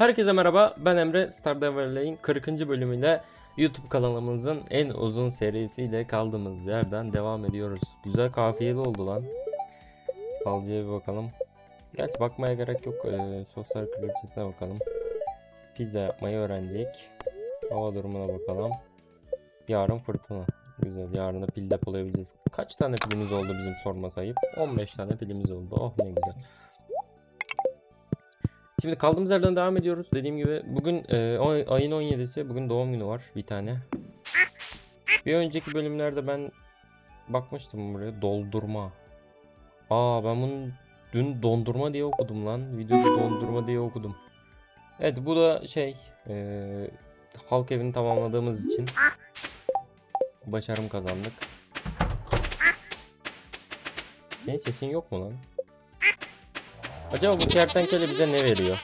Herkese merhaba, ben Emre. Stardew Valley'in 40. bölümüyle YouTube kanalımızın en uzun serisiyle kaldığımız yerden devam ediyoruz. Güzel kafiyeli oldu lan. Falcıya bir bakalım. Gerçi bakmaya gerek yok. Ee, soslar kraliçesine bakalım. Pizza yapmayı öğrendik. Hava durumuna bakalım. Yarın fırtına. Güzel. Yarın da pil depolayabileceğiz. Kaç tane pilimiz oldu bizim sorma sayıp? 15 tane pilimiz oldu. Oh ne güzel. Şimdi kaldığımız yerden devam ediyoruz. Dediğim gibi bugün e, ay- ayın 17'si. Bugün doğum günü var bir tane. Bir önceki bölümlerde ben bakmıştım buraya doldurma. Aa ben bunu dün dondurma diye okudum lan. Videoda dondurma diye okudum. Evet bu da şey e, halk evini tamamladığımız için başarım kazandık. Senin sesin yok mu lan? Acaba bu kertenkele bize ne veriyor?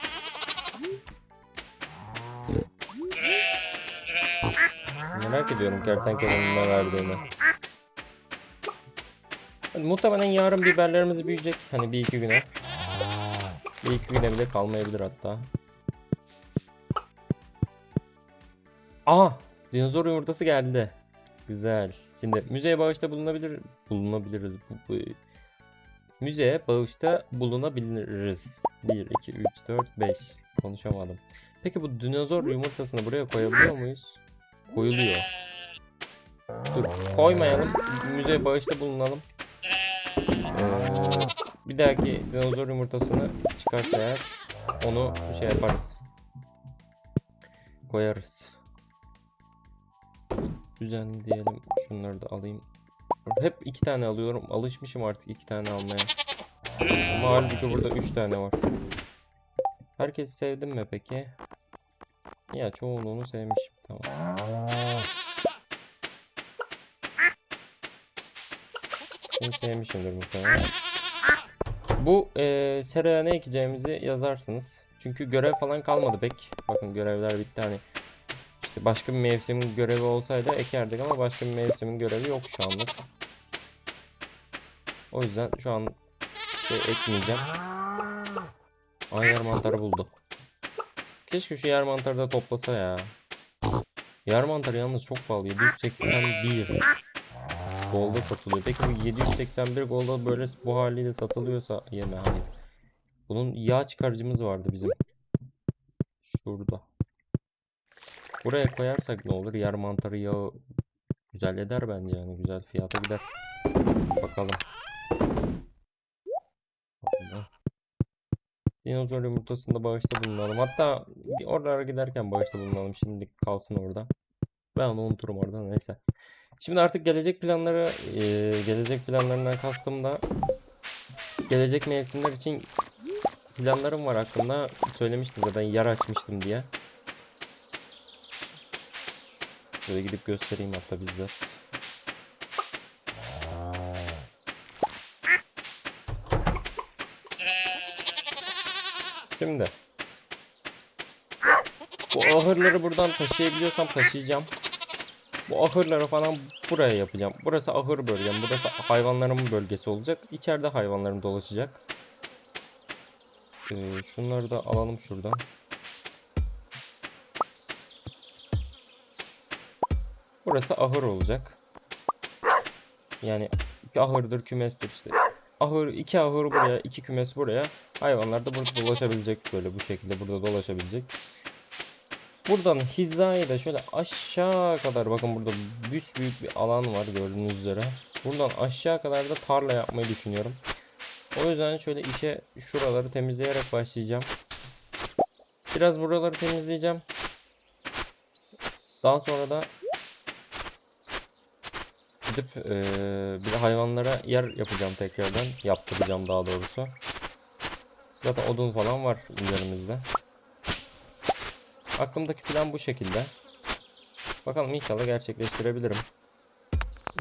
Merak ediyorum kertenkelenin ne verdiğini. Hadi muhtemelen yarın biberlerimiz büyüyecek. Hani bir iki güne. Bir iki güne bile kalmayabilir hatta. Aha! Dinozor yumurtası geldi. Güzel. Şimdi müzeye bağışta bulunabilir bulunabiliriz. Bu, bu- Müzeye bağışta bulunabiliriz. 1, 2, 3, 4, 5. Konuşamadım. Peki bu dinozor yumurtasını buraya koyabiliyor muyuz? Koyuluyor. Dur koymayalım. Müzeye bağışta bulunalım. Bir dahaki dinozor yumurtasını çıkarsa eğer onu şey yaparız. Koyarız. Düzen diyelim. Şunları da alayım. Hep iki tane alıyorum. Alışmışım artık iki tane almaya. Ama halbuki burada üç tane var. Herkesi sevdim mi peki? Ya çoğunluğunu sevmişim. Tamam. Seni sevmişimdir muhtemelen. Bu eee seraya ne ekeceğimizi yazarsınız. Çünkü görev falan kalmadı pek. Bakın görevler bitti hani. İşte başka bir mevsimin görevi olsaydı ekerdik ama başka bir mevsimin görevi yok şu anlık. O yüzden şu an şey ekmeyeceğim. Ay yer mantarı buldu. Keşke şu yer mantarı da toplasa ya. Yer mantarı yalnız çok pahalı. 781 Gold'a satılıyor. Peki bu 781 Gold'a böyle bu haliyle satılıyorsa yeme hayır. Bunun yağ çıkarıcımız vardı bizim. Şurada. Buraya koyarsak ne olur? Yer mantarı yağı güzel eder bence yani. Güzel fiyata gider. Bakalım. Dinozor yumurtasında bağışta bulunalım. Hatta oralara giderken bağışta bulunalım. Şimdi kalsın orada. Ben onu unuturum orada neyse. Şimdi artık gelecek planları eee, gelecek planlarından kastım da gelecek mevsimler için planlarım var aklımda. Söylemiştim zaten yer açmıştım diye. Şöyle gidip göstereyim hatta bizzat. Şimdi bu ahırları buradan taşıyabiliyorsam taşıyacağım. Bu ahırları falan buraya yapacağım. Burası ahır bölgem. Burası hayvanlarımın bölgesi olacak. İçeride hayvanlarım dolaşacak. Ee, şunları da alalım şuradan. Burası ahır olacak. Yani ahırdır, kümestir işte. Ahır, iki ahır buraya, iki kümes buraya. Hayvanlar da burada dolaşabilecek böyle bu şekilde burada dolaşabilecek. Buradan hizaya da şöyle aşağı kadar bakın burada büyük bir alan var gördüğünüz üzere. Buradan aşağı kadar da tarla yapmayı düşünüyorum. O yüzden şöyle işe şuraları temizleyerek başlayacağım. Biraz buraları temizleyeceğim. Daha sonra da gidip eee, bir de hayvanlara yer yapacağım tekrardan. Yaptıracağım daha doğrusu. Zaten odun falan var üzerimizde. Aklımdaki plan bu şekilde. Bakalım inşallah gerçekleştirebilirim.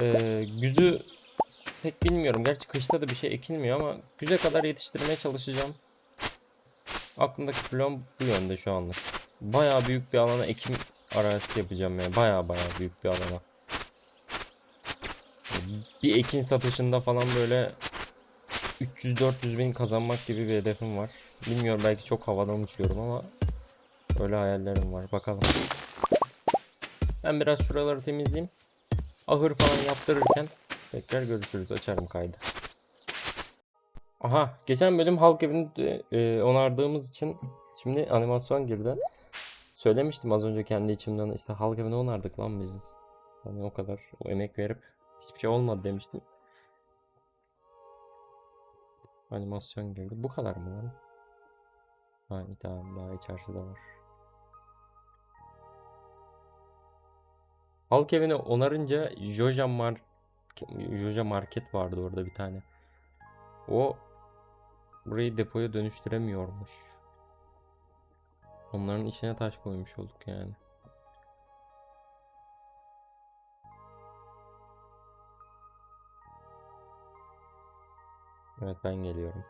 Ee, güdü pek bilmiyorum. Gerçi kışta da bir şey ekilmiyor ama güze kadar yetiştirmeye çalışacağım. Aklımdaki plan bu yönde şu anlık. Bayağı büyük bir alana ekim arazisi yapacağım yani. Bayağı bayağı büyük bir alana. Bir ekin satışında falan böyle 300-400 bin kazanmak gibi bir hedefim var. Bilmiyorum belki çok havadan uçuyorum ama Öyle hayallerim var. Bakalım. Ben biraz şuraları temizleyeyim. Ahır falan yaptırırken tekrar görüşürüz. Açarım kaydı. Aha, geçen bölüm halk evini e, onardığımız için şimdi animasyon girdi. Söylemiştim az önce kendi içimden işte halk evini onardık lan biz. Hani o kadar o emek verip hiçbir şey olmadı demiştim. Animasyon girdi. Bu kadar mı lan? Ha, tamam daha içerisi de var. Halk evini onarınca Joja Mar Joja Market vardı orada bir tane. O burayı depoya dönüştüremiyormuş. Onların içine taş koymuş olduk yani. Evet ben geliyorum.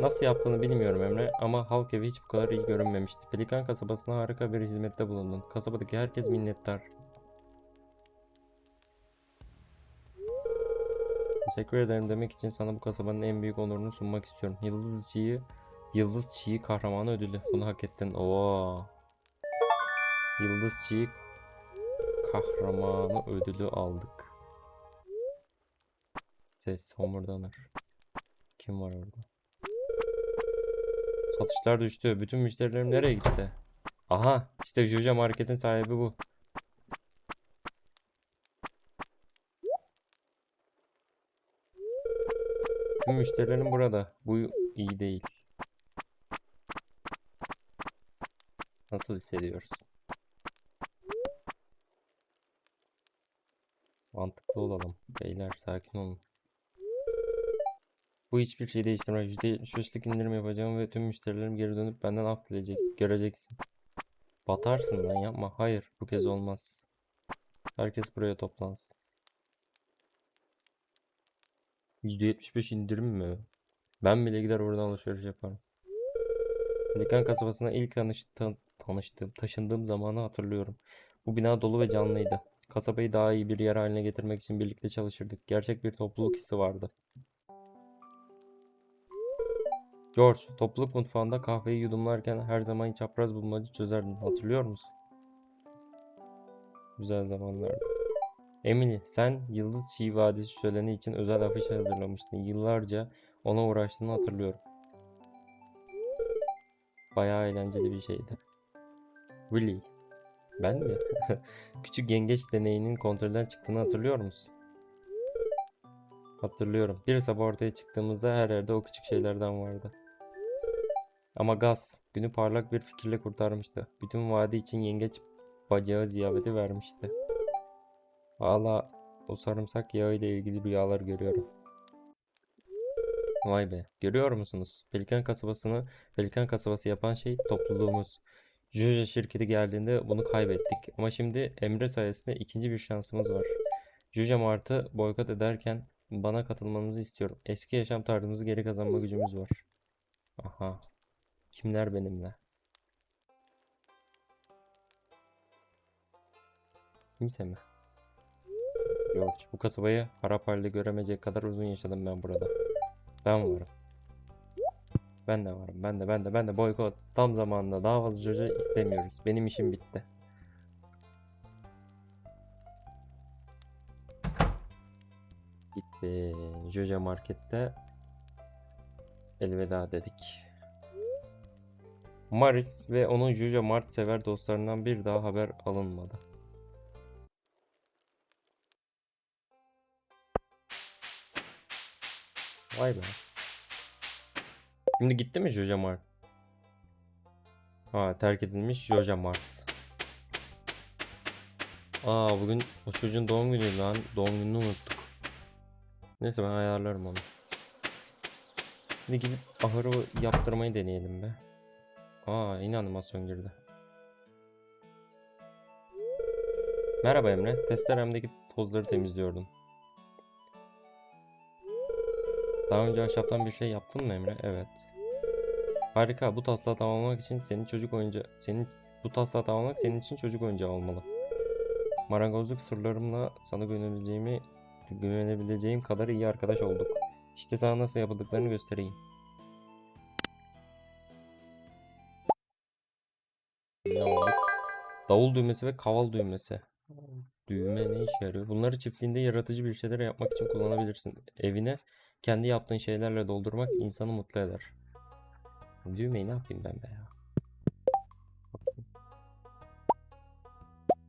Nasıl yaptığını bilmiyorum Emre ama halk evi hiç bu kadar iyi görünmemişti. Pelikan kasabasına harika bir hizmette bulundun. Kasabadaki herkes minnettar. Teşekkür ederim demek için sana bu kasabanın en büyük onurunu sunmak istiyorum. Yıldız Çiğ, Yıldız Çiğ kahramanı ödülü. Bunu hak ettin. Oo. Yıldız Çiğ kahramanı ödülü aldık. Ses homurdanır. Kim var orada? Satışlar düştü. Bütün müşterilerim nereye gitti? Aha, işte Joja Market'in sahibi bu. Tüm müşterilerim burada. Bu iyi değil. Nasıl hissediyorsun? Mantıklı olalım. Beyler sakin olun. Bu hiçbir şey değiştirmez. %75'lik indirim yapacağım ve tüm müşterilerim geri dönüp benden af dileyecek. Göreceksin. Batarsın lan yapma. Hayır bu kez olmaz. Herkes buraya toplansın. %75 indirim mi? Ben bile gider oradan alışveriş yaparım. Pelikan kasabasına ilk tanıştığım, tanıştığım, taşındığım zamanı hatırlıyorum. Bu bina dolu ve canlıydı. Kasabayı daha iyi bir yer haline getirmek için birlikte çalışırdık. Gerçek bir topluluk hissi vardı. George, topluluk mutfağında kahveyi yudumlarken her zaman çapraz bulmaca çözerdin. Hatırlıyor musun? Güzel zamanlardı. Emily, sen Yıldız Çiğ Vadisi şöleni için özel afiş hazırlamıştın. Yıllarca ona uğraştığını hatırlıyorum. Bayağı eğlenceli bir şeydi. Willy, ben mi? Küçük yengeç deneyinin kontrolden çıktığını hatırlıyor musun? Hatırlıyorum. Bir sabah ortaya çıktığımızda her yerde o küçük şeylerden vardı. Ama Gaz günü parlak bir fikirle kurtarmıştı. Bütün vadi için yengeç bacağı ziyafeti vermişti. Hala o sarımsak yağı ile ilgili rüyalar görüyorum. Vay be. Görüyor musunuz? Pelikan kasabasını Pelikan kasabası yapan şey topluluğumuz. Jojo şirketi geldiğinde bunu kaybettik. Ama şimdi Emre sayesinde ikinci bir şansımız var. Jojo Mart'ı boykot ederken bana katılmanızı istiyorum. Eski yaşam tarzımızı geri kazanma gücümüz var. Aha. Kimler benimle? Kimse mi? Yok. Bu kasabayı harap halde göremeyecek kadar uzun yaşadım ben burada. Ben varım. Ben de varım. Ben de ben de ben de boykot. Tam zamanında daha fazla çocuğu istemiyoruz. Benim işim bitti. Gitti. Jojo Market'te elveda dedik. Maris ve onun Jojo Mart sever dostlarından bir daha haber alınmadı. Vay be. Şimdi gitti mi Jojo Mart? Ha terk edilmiş Jojo Mart. Aa bugün o çocuğun doğum günü lan. Doğum gününü unuttuk. Neyse ben ayarlarım onu. Şimdi gidip ahırı yaptırmayı deneyelim be. Aa yine animasyon girdi. Merhaba Emre. Testeremdeki tozları temizliyordum. Daha önce ahşaptan bir şey yaptın mı Emre? Evet. Harika. Bu taslağı tamamlamak için senin çocuk oyuncağı senin bu taslağı tamamlamak senin için çocuk oyuncağı olmalı. Marangozluk sırlarımla sana güvenebileceğimi güvenebileceğim kadar iyi arkadaş olduk. İşte sana nasıl yapıldıklarını göstereyim. Davul düğmesi ve kaval düğmesi. Düğme ne işe yarıyor? Bunları çiftliğinde yaratıcı bir şeyler yapmak için kullanabilirsin. Evine kendi yaptığın şeylerle doldurmak insanı mutlu eder. Düğmeyi ne yapayım ben be ya?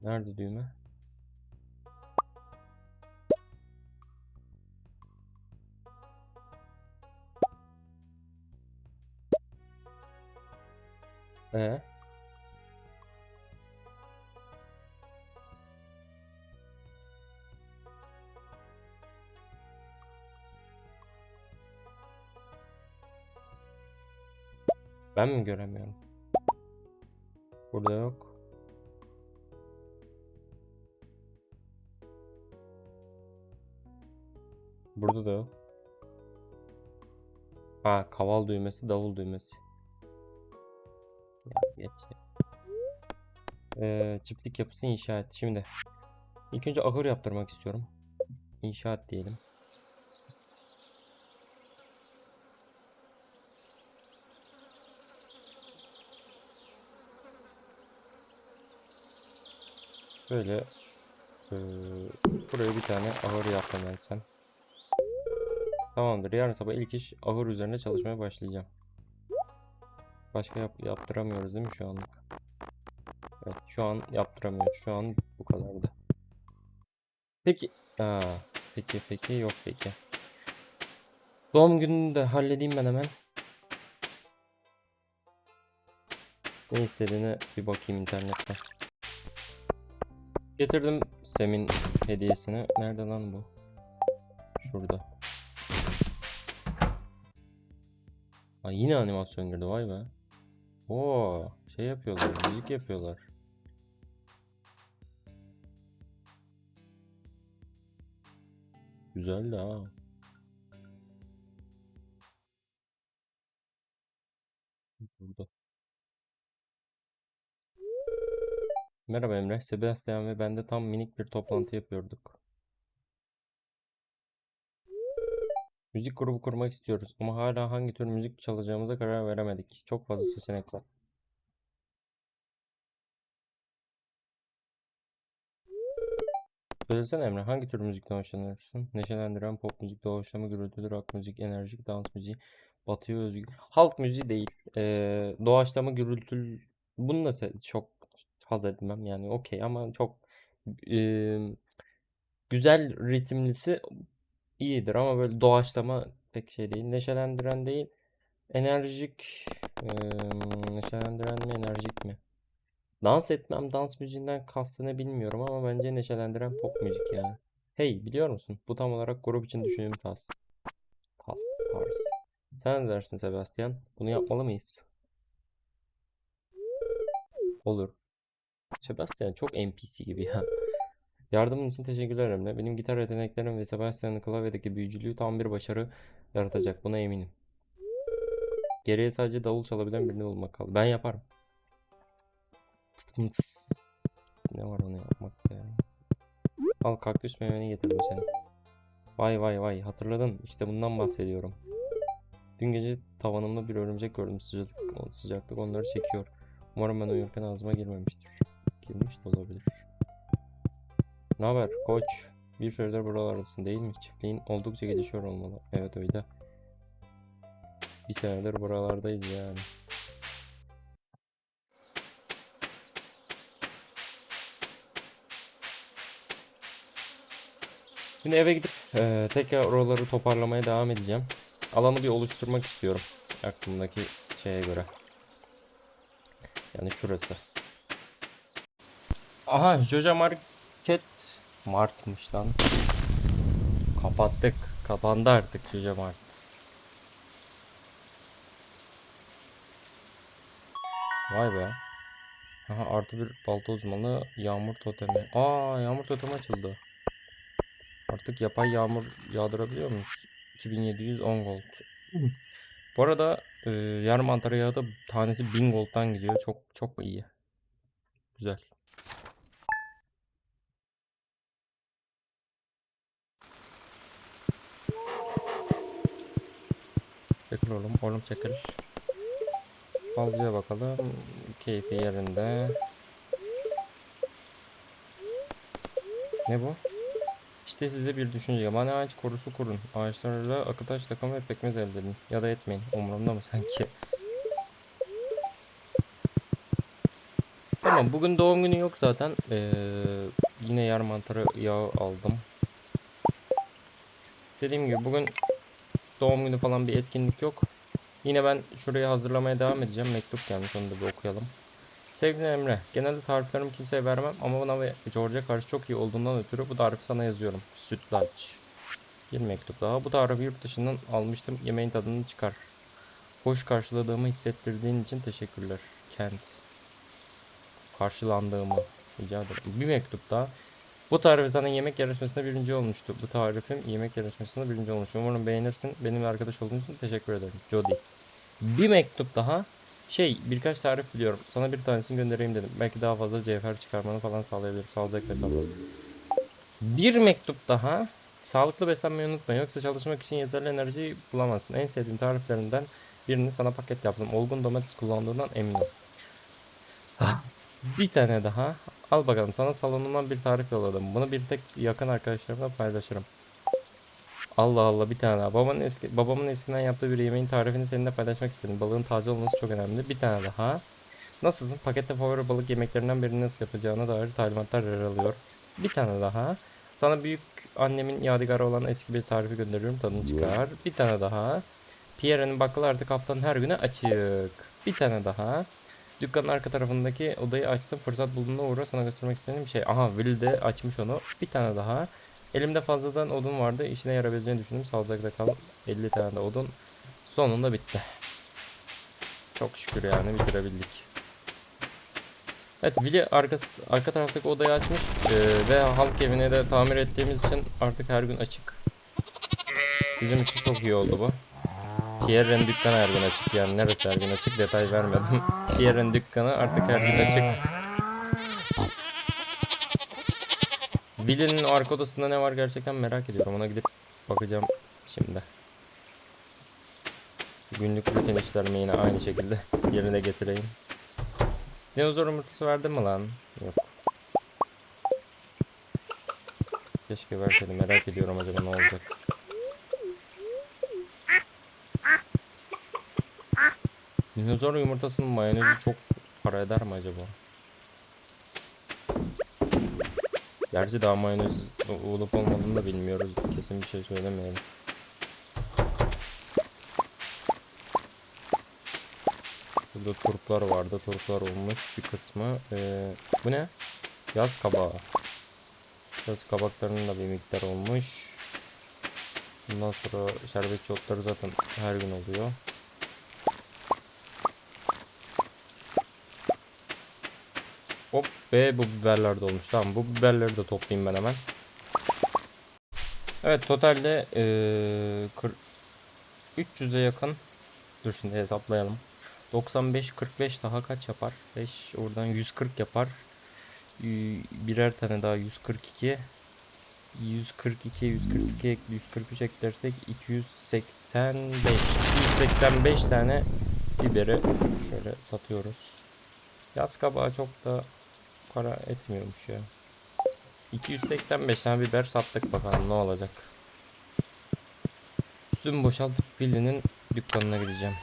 Nerede düğme? Ee? Ben mi göremiyorum? Burada yok. Burada da yok. Ha, kaval düğmesi, davul düğmesi. Ya geç. Ee, çiftlik yapısı inşa et. Şimdi ilk önce ahır yaptırmak istiyorum. İnşaat diyelim. Böyle eee, buraya bir tane ahır yapmam ben sen. Tamamdır. Yarın sabah ilk iş ahır üzerine çalışmaya başlayacağım. Başka yap yaptıramıyoruz değil mi şu anlık? Evet, şu an yaptıramıyoruz. Şu an bu kadardı. Peki, aa, peki peki yok peki. Doğum gününü de halledeyim ben hemen. Ne istediğine bir bakayım internette. Getirdim Sem'in hediyesini. Nerede lan bu? Şurada. Aa, yine animasyon girdi vay be. Oo, şey yapıyorlar, müzik yapıyorlar. Güzel de ha. Merhaba Emre. Sebastian ve ben de tam minik bir toplantı yapıyorduk. Müzik grubu kurmak istiyoruz ama hala hangi tür müzik çalacağımıza karar veremedik. Çok fazla seçenek var. Söylesene Emre hangi tür müzikten hoşlanırsın? Neşelendiren pop müzik, doğaçlama, gürültülü rock müzik, enerjik dans müziği, batıya özgü. Halk müziği değil. Ee, doğaçlama, gürültülü. Bunu da çok haz etmem yani okey ama çok eee, güzel ritimlisi iyidir ama böyle doğaçlama pek şey değil. Neşelendiren değil. Enerjik eee, neşelendiren mi enerjik mi? Dans etmem dans müziğinden kastı ne bilmiyorum ama bence neşelendiren pop müzik yani. Hey biliyor musun? Bu tam olarak grup için düşündüğüm tarz. Tarz, tarz. Sen ne dersin Sebastian? Bunu yapmalı mıyız? Olur. Sebastian çok NPC gibi ya. Yardımın için teşekkürler Emre. Benim gitar yeteneklerim ve Sebastian'ın klavyedeki büyücülüğü tam bir başarı yaratacak. Buna eminim. Geriye sadece davul çalabilen birini bulmak kaldı. Ben yaparım. Ne var onu yapmakta ya? Al kaktüs meyveni getirdim seni. Vay vay vay hatırladın. İşte bundan bahsediyorum. Dün gece tavanımda bir örümcek gördüm. Sıcaklık, sıcaklık onları çekiyor. Umarım ben uyurken ağzıma girmemiştir. Girmiş de olabilir. Ne haber koç? Bir süredir buralardasın değil mi? Çiftliğin oldukça gelişiyor olmalı. Evet öyle. Bir senedir buralardayız yani. Şimdi eve gidip eee, tekrar oraları toparlamaya devam edeceğim. Alanı bir oluşturmak istiyorum. Aklımdaki şeye göre. Yani şurası. Aha Joja Market Mart'mış lan. Kapattık. Kapandı artık Joja Mart. Vay be. Aha artı bir balta uzmanı yağmur totemi. Aa yağmur totemi açıldı. Artık yapay yağmur yağdırabiliyor muyuz? 2710 gold. Bu arada e, yer mantarı yağı da tanesi 1000 gold'dan gidiyor. Çok çok iyi. Güzel. Çekil oğlum. Oğlum çekil. Falcıya bakalım. Keyfi yerinde. Ne bu? İşte size bir düşünce. Bana ağaç korusu kurun. Ağaçlarla akıtaş takımı ve pekmez elde edin. Ya da etmeyin. Umurumda mı sanki? Tamam bugün doğum günü yok zaten. Ee, yine yer mantarı yağı aldım. Dediğim gibi bugün doğum günü falan bir etkinlik yok. Yine ben şurayı hazırlamaya devam edeceğim. Mektup gelmiş onu da bir okuyalım. Sevgili Emre, genelde tariflerimi kimseye vermem ama buna ve George'a karşı çok iyi olduğundan ötürü bu tarifi sana yazıyorum. Sütlaç. Bir mektup daha. Bu tarifi yurt dışından almıştım. Yemeğin tadını çıkar. Hoş karşıladığımı hissettirdiğin için teşekkürler. Kent. Karşılandığımı. Rica ederim. Bir mektup daha. Bu tarifi sana yemek yarışmasında birinci olmuştu. Bu tarifim yemek yarışmasında birinci olmuştu. Umarım beğenirsin. Benimle arkadaş olduğun için teşekkür ederim. Jody. Bir mektup daha. Şey birkaç tarif biliyorum. Sana bir tanesini göndereyim dedim. Belki daha fazla cevher çıkarmanı falan sağlayabilir. Sağlıcakla kal. Bir mektup daha. Sağlıklı beslenmeyi unutma. Yoksa çalışmak için yeterli enerjiyi bulamazsın. En sevdiğim tariflerinden birini sana paket yaptım. Olgun domates kullandığından eminim. Bir tane daha. Al bakalım sana salonumdan bir tarif yolladım. Bunu bir tek yakın arkadaşlarımla paylaşırım. Allah Allah bir tane daha. Babamın, eski, babamın eskiden yaptığı bir yemeğin tarifini seninle paylaşmak istedim. Balığın taze olması çok önemli. Bir tane daha. Nasılsın? Pakette favori balık yemeklerinden birini nasıl yapacağına dair talimatlar yer alıyor. Bir tane daha. Sana büyük annemin yadigarı olan eski bir tarifi gönderiyorum. Tadını çıkar. Bir tane daha. Pierre'nin bakkalı artık haftanın her günü açık. Bir tane daha. Dükkanın arka tarafındaki odayı açtım. Fırsat bulduğumda uğra sana göstermek istediğim bir şey. Aha Will de açmış onu. Bir tane daha. Elimde fazladan odun vardı. İşine yarabileceğini düşündüm. Sağlıcakla kal. 50 tane de odun. Sonunda bitti. Çok şükür yani bitirebildik. Evet Willy arkası, arka taraftaki odayı açmış. Ee, ve halk evine de tamir ettiğimiz için artık her gün açık. Bizim için çok iyi oldu bu. Pierre'in dükkanı her gün açık yani neresi her gün açık detay vermedim. Pierre'in dükkanı artık her gün açık. Willy'nin arka odasında ne var gerçekten merak ediyorum. Ona gidip bakacağım şimdi. Günlük rutin işlerimi yine aynı şekilde yerine getireyim. Dinozor yumurtası verdin mi lan? Yok. Keşke verseydim merak ediyorum acaba ne olacak. Dinozor yumurtasının mayonezi çok para eder mi acaba? Gerçi daha mayonez olup olmadığını da bilmiyoruz. Kesin bir şey söylemeyelim. Burada turplar vardı. Turplar olmuş bir kısmı. Ee, bu ne? Yaz kabağı. Yaz kabaklarının da bir miktar olmuş. Bundan sonra şerbetçi otları zaten her gün oluyor. Hop ve bu biberler de olmuş. Tamam bu biberleri de toplayayım ben hemen. Evet totalde kır- 300'e yakın. Dur şimdi hesaplayalım. 95 45 daha kaç yapar? 5 oradan 140 yapar. Ee, Birer tane daha 142. 142 142 ek- 143 eklersek 285 285 tane biberi şöyle satıyoruz. Yaz kabağı çok da para etmiyormuş ya. 285 tane biber sattık bakalım ne olacak. Üstümü boşaltıp Willy'nin dükkanına gideceğim.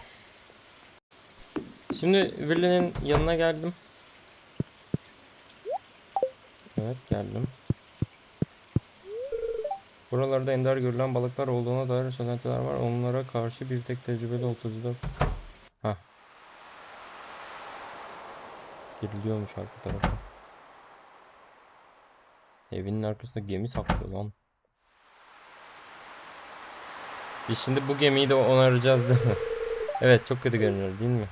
Şimdi Willy'nin yanına geldim. Evet geldim. Buralarda ender görülen balıklar olduğuna dair söylentiler var. Onlara karşı bir tek tecrübeli oltacılar. Hah. Giriliyormuş arka tarafa. Evinin arkasında gemi saklıyor lan. Biz şimdi bu gemiyi de onaracağız değil mi? evet çok kötü görünüyor değil mi?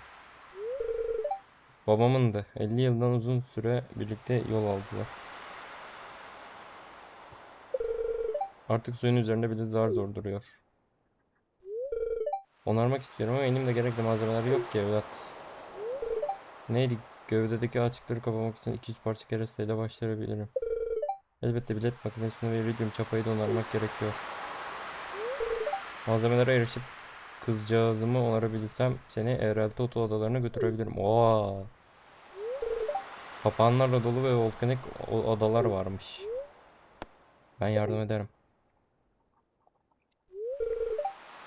Babamın da 50 yıldan uzun süre birlikte yol aldılar. Artık suyun üzerinde bile zar zor duruyor. Onarmak istiyorum ama elimde gerekli malzemeler yok ki evlat. Neydi? Gövdedeki açıkları kapamak için 200 parça keresteyle başlayabilirim. Elbette bilet makinesini ve iridium çapayı da onarmak gerekiyor. Malzemelere erişip kızcağızımı onarabilsem seni eğrelti oto odalarına götürebilirim. Oo. Papağanlarla dolu ve volkanik odalar varmış. Ben yardım ederim.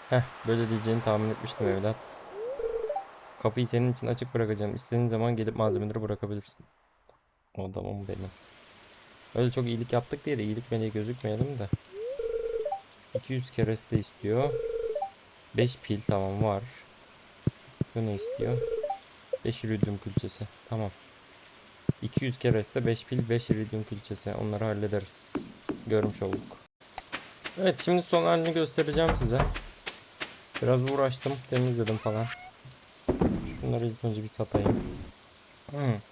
Heh, böyle diyeceğini tahmin etmiştim evlat. Kapıyı senin için açık bırakacağım. İstediğin zaman gelip malzemeleri bırakabilirsin. O adamım benim. Öyle çok iyilik yaptık diye de iyilik meleği gözükmeyelim de. 200 kereste istiyor. 5 pil tamam var. Bu ne istiyor? 5 iridium külçesi. Tamam. 200 kereste 5 pil 5 iridium külçesi. Onları hallederiz. Görmüş olduk. Evet şimdi son halini göstereceğim size. Biraz uğraştım, temizledim falan. Şunları ilk önce bir satayım. Hmm.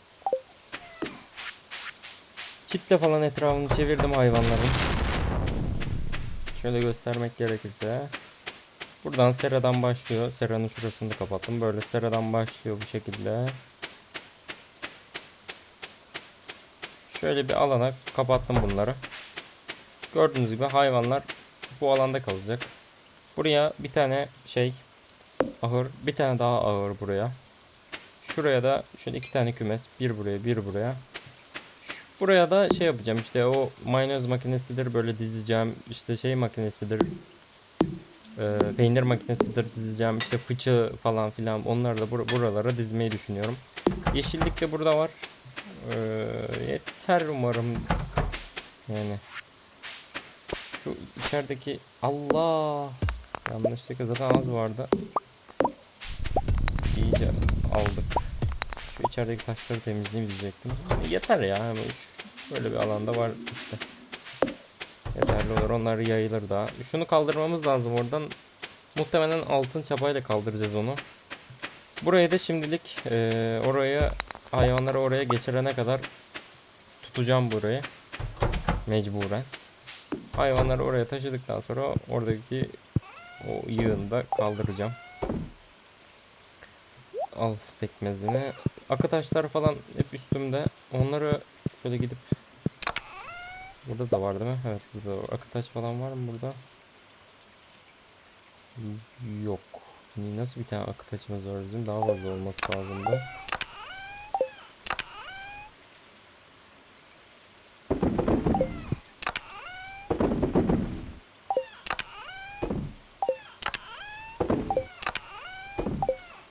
Çitle falan etrafını çevirdim hayvanların. Şöyle göstermek gerekirse. Buradan seradan başlıyor. Seranın şurasını da kapattım. Böyle seradan başlıyor bu şekilde. Şöyle bir alana kapattım bunları. Gördüğünüz gibi hayvanlar bu alanda kalacak. Buraya bir tane şey ahır, bir tane daha ahır buraya. Şuraya da şöyle iki tane kümes, bir buraya, bir buraya. Buraya da şey yapacağım işte o mayonez makinesidir böyle dizeceğim işte şey makinesidir e, peynir makinesidir dizeceğim işte fıçı falan filan onları da bur- buralara dizmeyi düşünüyorum. Yeşillik de burada var. E, yeter umarım yani. Şu içerideki Allah yanlışlıkla zaten az vardı. İyice aldık. Şu içerideki taşları temizleyeyim diyecektim. Yeter ya. Böyle bir alanda var işte. Yeterli olur. Onlar yayılır daha. Şunu kaldırmamız lazım oradan. Muhtemelen altın çapayla kaldıracağız onu. Burayı da şimdilik eee, oraya hayvanları oraya geçirene kadar tutacağım burayı. Mecburen. Hayvanları oraya taşıdıktan sonra oradaki o yığını da kaldıracağım. Al pekmezini. Akı taşlar falan hep üstümde. Onları şöyle gidip Burada da var değil mi? Evet burada da var. Akı taş falan var mı burada? Yok. Nasıl bir tane akı taşımız var bizim? Daha fazla olması lazımdı.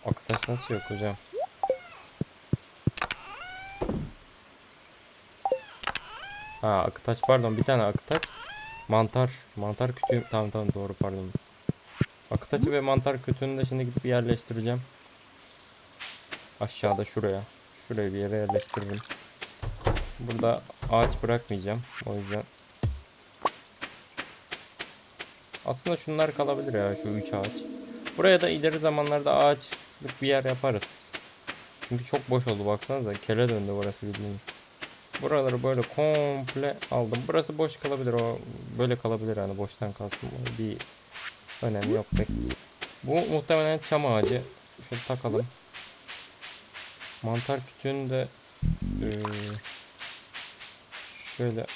Akı taş nasıl yok hocam? Ha akıtaç pardon bir tane akıtaç. Mantar. Mantar kütüğü. Tamam tamam doğru pardon. Akıtaçı ve mantar kütüğünü de şimdi gidip yerleştireceğim. Aşağıda şuraya. Şuraya bir yere yerleştiririm. Burada ağaç bırakmayacağım. O yüzden. Aslında şunlar kalabilir ya şu üç ağaç. Buraya da ileri zamanlarda ağaçlık bir yer yaparız. Çünkü çok boş oldu baksanıza. Kele döndü burası bildiğiniz. Buraları böyle komple aldım. Burası boş kalabilir o böyle kalabilir yani boştan kalsın. Bir önemi yok pek. Bu muhtemelen çam ağacı. Şöyle takalım. Mantar küçüğünü de eee, şöyle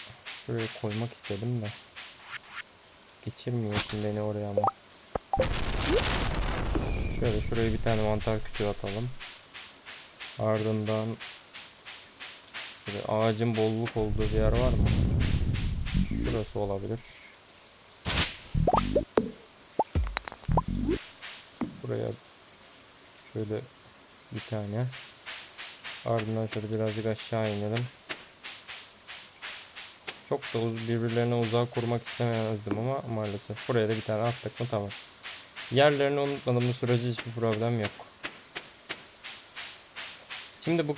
şuraya koymak istedim de. Geçirmiyorsun beni oraya ama. Şöyle şuraya bir tane mantar küçüğü atalım. Ardından Böyle ağacın bolluk olduğu bir yer var mı? Şurası olabilir. Buraya şöyle bir tane. Ardından şöyle birazcık aşağı inelim. Çok da birbirlerine uzak kurmak istemezdim ama maalesef. Buraya da bir tane attık mı tamam. Yerlerini unutmadığımız sürece hiçbir problem yok. Şimdi bu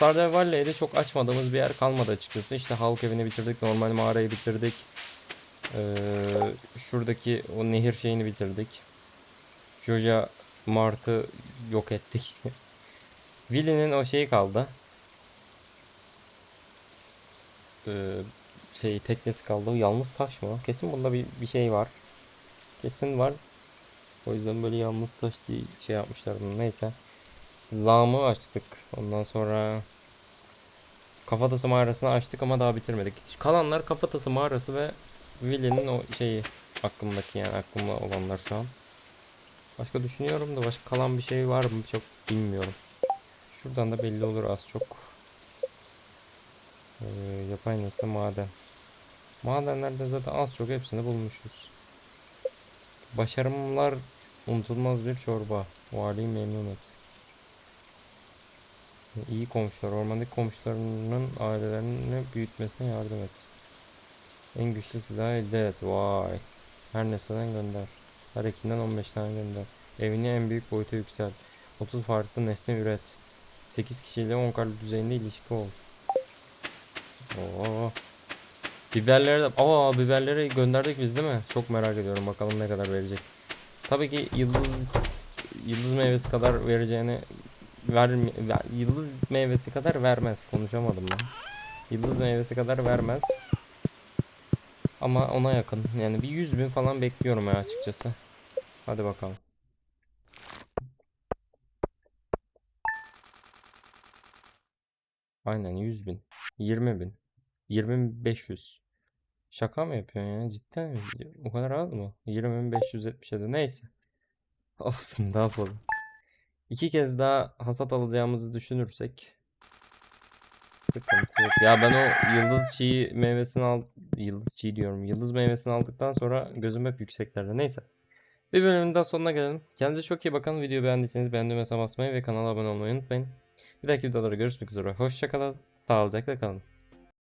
Stardew Valley'de çok açmadığımız bir yer kalmadı açıkçası. İşte halk evini bitirdik, normal mağarayı bitirdik. Ee, şuradaki o nehir şeyini bitirdik. Joja Mart'ı yok ettik. Willy'nin o şeyi kaldı. Ee, şey teknesi kaldı. Yalnız taş mı? Kesin bunda bir, bir şey var. Kesin var. O yüzden böyle yalnız taş diye şey yapmışlar bunu. Neyse. Lağımı açtık. Ondan sonra kafatası mağarasını açtık ama daha bitirmedik. Kalanlar kafatası mağarası ve Willy'nin o şeyi aklımdaki yani aklımda olanlar şu an. Başka düşünüyorum da başka kalan bir şey var mı çok bilmiyorum. Şuradan da belli olur az çok. Ee, yapay nesne maden. Madenlerde zaten az çok hepsini bulmuşuz. Başarımlar unutulmaz bir çorba. Valiyi memnun et. İyi komşular. Ormandaki komşularının ailelerini büyütmesine yardım et. En güçlü silahı elde et. Vay. Her nesneden gönder. Her ekinden 15 tane gönder. Evini en büyük boyuta yükselt. 30 farklı nesne üret. 8 kişiyle 10 kalp düzeyinde ilişki ol. Oo. Biberleri de... Aa biberleri gönderdik biz değil mi? Çok merak ediyorum bakalım ne kadar verecek. Tabii ki yıldız yıldız meyvesi kadar vereceğini vermi ver- yıldız meyvesi kadar vermez. Konuşamadım ben. Yıldız meyvesi kadar vermez. Ama ona yakın. Yani bir 100 bin falan bekliyorum ya açıkçası. Hadi bakalım. Aynen 100 bin. 20 bin. 20.500. Şaka mı yapıyorsun ya? Cidden mi? O kadar az mı? 20.577. Neyse. Olsun ne yapalım. İki kez daha hasat alacağımızı düşünürsek. Ya ben o yıldız çiğ meyvesini al yıldız çiğ diyorum. Yıldız meyvesini aldıktan sonra gözüm hep yükseklerde. Neyse. Bir bölümün daha sonuna gelelim. Kendinize çok iyi bakın. Videoyu beğendiyseniz beğen düğmesine basmayı ve kanala abone olmayı unutmayın. Bir dahaki videolarda görüşmek üzere. Hoşçakalın. Sağlıcakla kalın.